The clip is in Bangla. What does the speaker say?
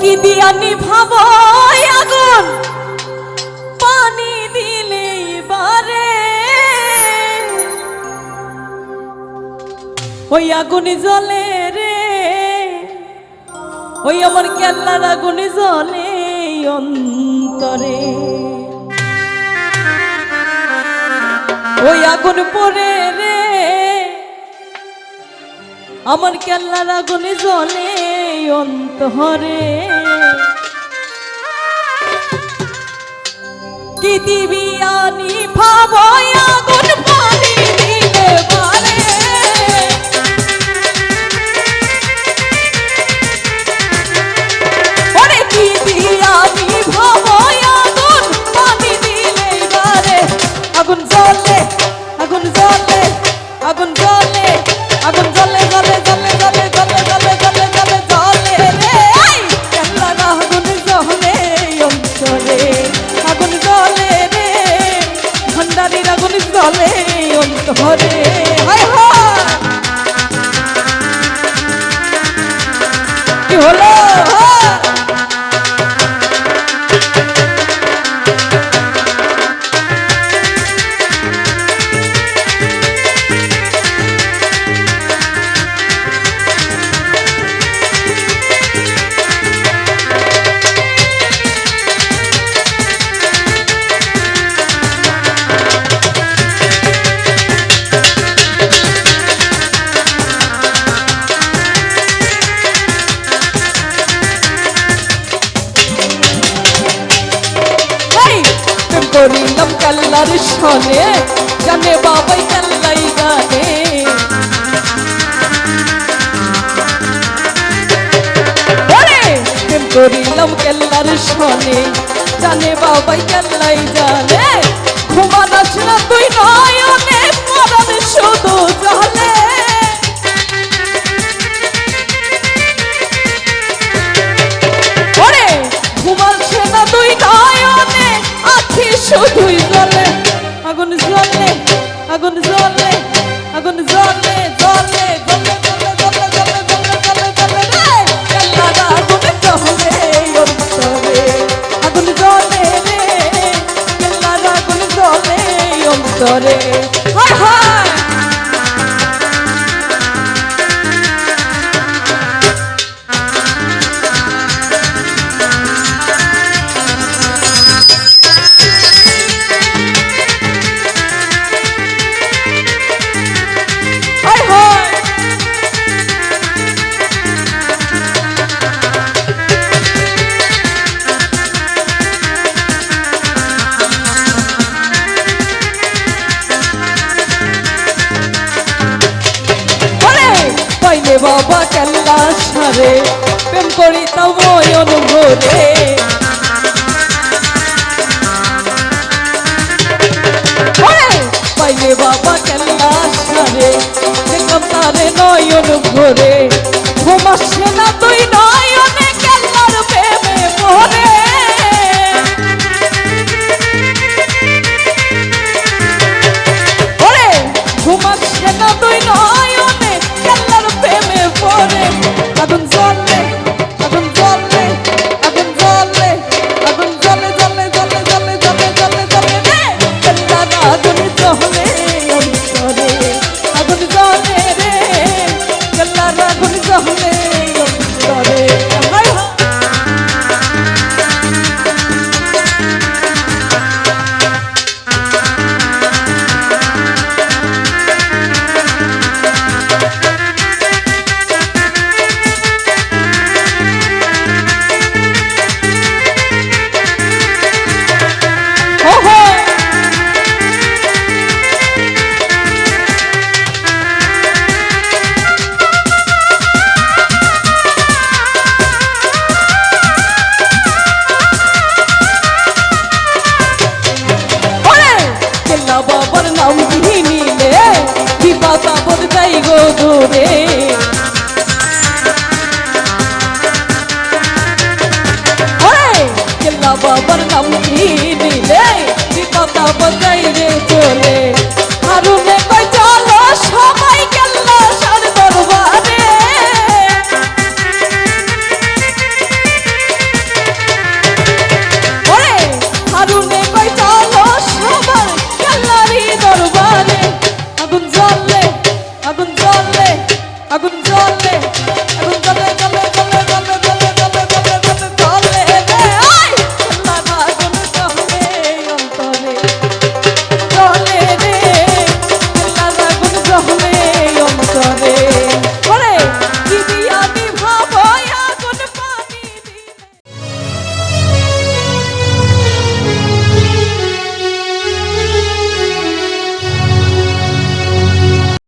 কি দিয়া নিভাব আগুন? পানি দিলে বারে। ওই আগুনে জ্বলে রে। ওই আমার কেল্লার আগুনে জ্বলে অন্তরে। ওই আগুন পড়ে রে। আমার কেল্লার আগুনে জ্বলে অন্তরে কি দিবি আনি ভাবয়া গুণ পানি হরে হলো? সনে জানে বাবাই কাল্লাই গানে। প্রেম করিলাম কেল্লার সনে জানে বাবাই কাল্লাই জানে ঘুমানাস আগুন জ পাইলে বাবা কেল্লা সারে? প্রেম করি তাও ময়ন ভরে। পাইলে বাবা কেল্লা সারে, দেখলাম তারে নয়ন ভরে। ঘুমাচ্ছে কি নিলে বিপদ আপদ যাই গো দূরে বাবার নাম নিলে বিপদ আপদ যাই